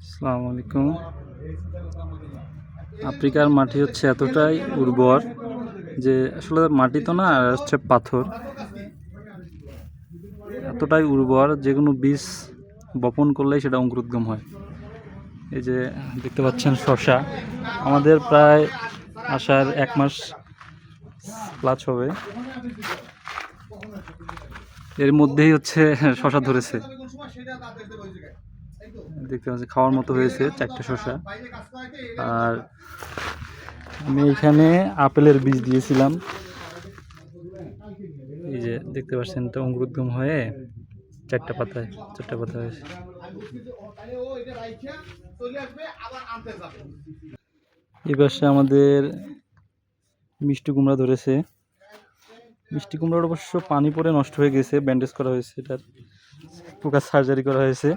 আসসালামু আলাইকুম। আফ্রিকার মাটি হচ্ছে এতটাই উর্বর যে আসলে মাটি তো না হচ্ছে পাথর। এতটাই উর্বর যে কোনো বীজ বপন করলেই সেটা অঙ্কুরোদ্গম হয়। এই যে দেখতে পাচ্ছেন শশা আমাদের প্রায় আসার এক মাস প্লাস হবে। এর মধ্যেই হচ্ছে শশা ধরেছে। দেখতে পাচ্ছি, খাওয়ার মতো হয়েছে চারটে শশা আর আমি এখানে আপেলের বীজ দিয়েছিলাম। এই যে দেখতে পাচ্ছেন, এটা অঙ্কুরোদ্গম হয়ে চারটা পাতায় চারটা পাতা হয়েছে। পাশে আমাদের মিষ্টি কুমড়া ধরেছে। মিষ্টি কুমড়ার অবশ্য পানি পড়ে নষ্ট হয়ে গেছে ব্যান্ডেজ করা হয়েছে, এটার পোকার সার্জারি করা হয়েছে।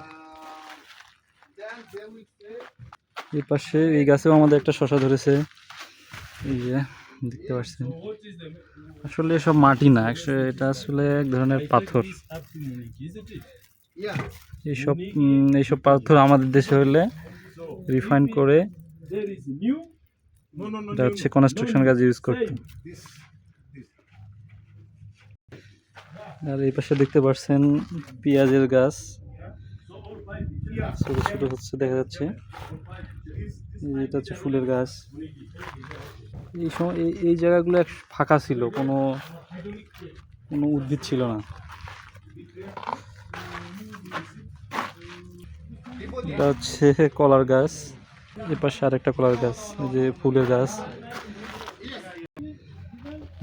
এই পাশে এই গাছেও আমাদের একটা শশা ধরেছে। এই যে, দেখতে পাচ্ছেন। আসলে এসব মাটি না এটা আসলে এক ধরনের পাথর। এইসব এইসব পাথর আমাদের দেশে হলে রিফাইন করে হচ্ছে কনস্ট্রাকশন কাজে ইউজ করতো। আর এই পাশে দেখতে পাচ্ছেন পেঁয়াজের গাছ। ছোট ছোট হচ্ছে, দেখা যাচ্ছে। এটা হচ্ছে ফুলের গাছ। এই সময় এই জায়গাগুলো এক ফাঁকা ছিল, কোনো কোনো উদ্ভিদ ছিল না। এটা হচ্ছে কলার গাছ। এ পাশে আরেকটা কলার গাছ যে ফুলের গাছ।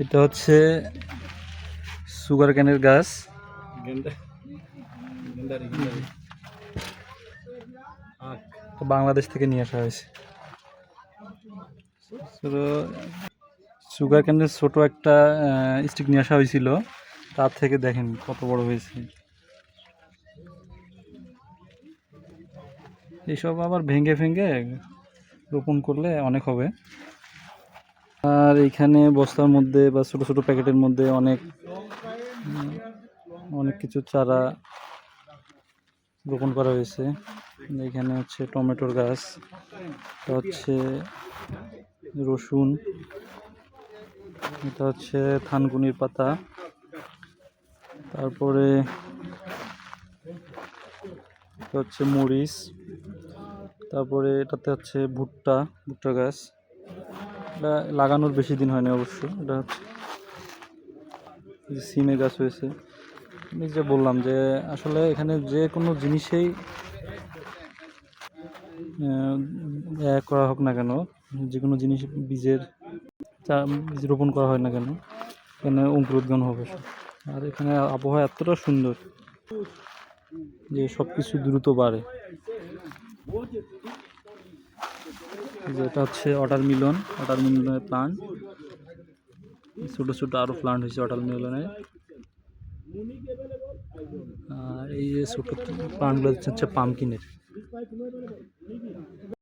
এটা হচ্ছে সুগার ক্যানের গাছ। বাংলাদেশ থেকে নিয়ে আসা হয়েছে। সুগার ক্যানের ছোট একটা স্টিক নিয়ে আসা হয়েছিল। তার থেকে দেখেন কত বড় হয়েছে। এইসব আবার ভেঙে ভেঙে রোপণ করলে অনেক হবে। আর এইখানে বস্তার মধ্যে বা ছোট ছোট প্যাকেটের মধ্যে অনেক অনেক কিছু চারা রোপণ করা হয়েছে। এখানে হচ্ছে টমেটোর গাছ, এটা হচ্ছে রসুন, এটা হচ্ছে থানকুনির পাতা, তারপরে হচ্ছে মরিচ, তারপরে এটাতে হচ্ছে ভুট্টা ভুট্টা গাছ। এটা লাগানোর বেশি দিন হয়নি অবশ্য, এটা হচ্ছে সিমের গাছ হয়েছে। আমি যে বললাম যে আসলে এখানে যে কোনো জিনিসেই করা হোক না কেন, যে কোনো জিনিস বীজের বীজ রোপণ করা হয় না কেন, এখানে অঙ্কুরোদ্গম হবে। আর এখানে আবহাওয়া এতটা সুন্দর যে সব কিছু দ্রুত বাড়ে। যেটা হচ্ছে অটার মিলন, অটার মিলনের প্লান্ট ছোটো ছোটো আরও প্লান্ট হয়েছে অটার মিলনের। আর এই যে ছোট পানগুলো হচ্ছে পামকিনের